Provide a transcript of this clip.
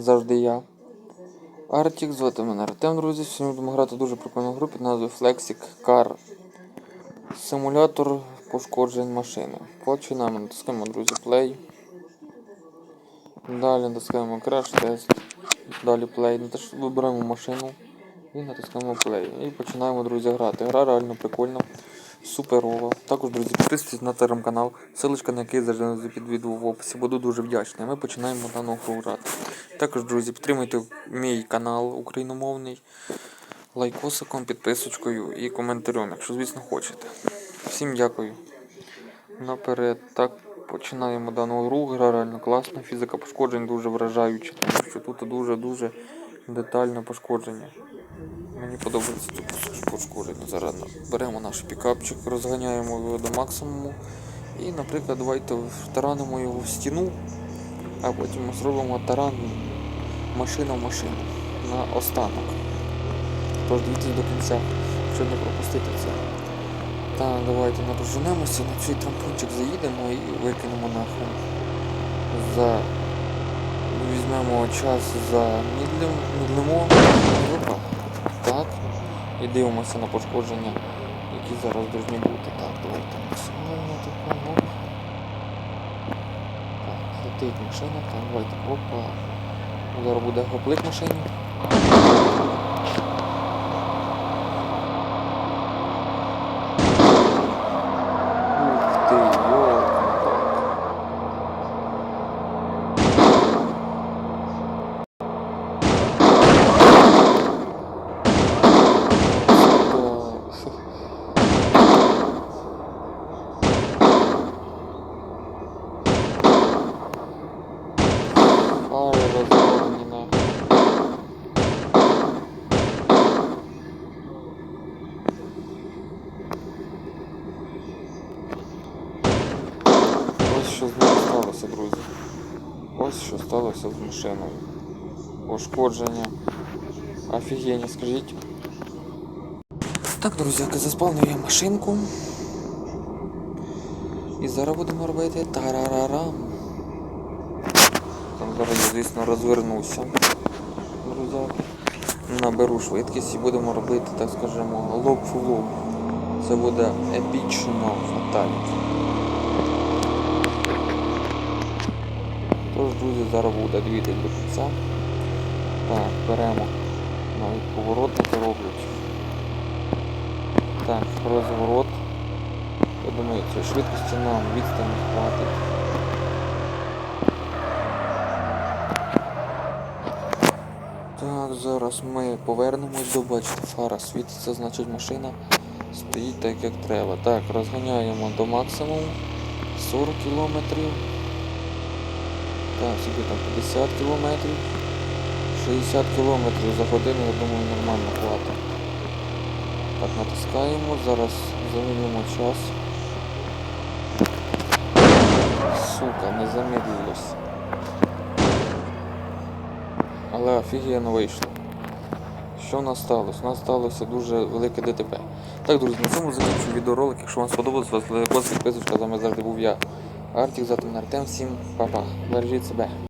завжди я. Артік, звати мене Артем, друзі. Сьогодні будемо грати дуже прикольну гру під назвою Flexic Car. Симулятор пошкоджень машини. Починаємо, натискаємо, друзі, play. Далі натискаємо Crash Test. Далі play. Вибираємо машину і натискаємо play. І починаємо, друзі, грати. Гра реально прикольна, суперова. Також, друзі, підписуйтесь на телеграм-канал, ссылочка на який завжди під відео в описі. Буду дуже вдячний. Ми починаємо дану гру грати. Також, друзі, підтримуйте мій канал україномовний лайкосиком, підписочкою і коментарем, якщо, звісно, хочете. Всім дякую. Наперед, так, починаємо дану гру. Гра реально класна, фізика пошкоджень дуже вражаюча, тому що тут дуже-дуже детальне пошкодження. Мені подобається тут пошкодження. Зараз беремо наш пікапчик, розганяємо його до максимуму. І, наприклад, давайте таранимо його в стіну, а потім зробимо таран машина в машину на останок. Тож дивіться до кінця, щоб не пропустити це. Так, давайте напруженемося, на цей трампунчик заїдемо і викинемо нахрен. За... Візьмемо час за мідлим, мідлимо. І дивимося на пошкодження, які зараз повинні бути. Так, давайте максимально такого. Так, летить машина, так, давайте. Опа. Зараз буде гоплик машині. Фари розроблені нахуй. Ось що з ним сталося, друзі. Ось що сталося з машиною. Пошкодження. Офігенно, скажіть. Так, друзі, заспавнив я машинку. І зараз будемо робити тарарарам. Зараз звісно, розвернуся. Друзяки. Наберу швидкість і будемо робити, так скажемо, лоб в лоб. Це буде епічно фаталіті. Тож, друзі, зараз буде дивіться до кінця. Так, беремо. Навіть поворотники роблять. Так, розворот. Я думаю, цієї швидкості нам відстані хватить. Так, зараз ми повернемось до бачите, фара світиться, значить машина стоїть так, як треба. Так, розганяємо до максимуму 40 кілометрів. Так, скільки там 50 кілометрів. 60 кілометрів за годину, я думаю, нормально хватить. Так, натискаємо, зараз замінимо час. Сука, не замедлилось. Але офігенно вийшло. Що в нас сталося? У нас сталося дуже велике ДТП. Так, друзі, на цьому закінчу відеоролик. Якщо вам сподобалось, вас лайкос, підписочка, з вами завжди був я. Артік, завтра Артем. Всім па-па. Бережіть себе.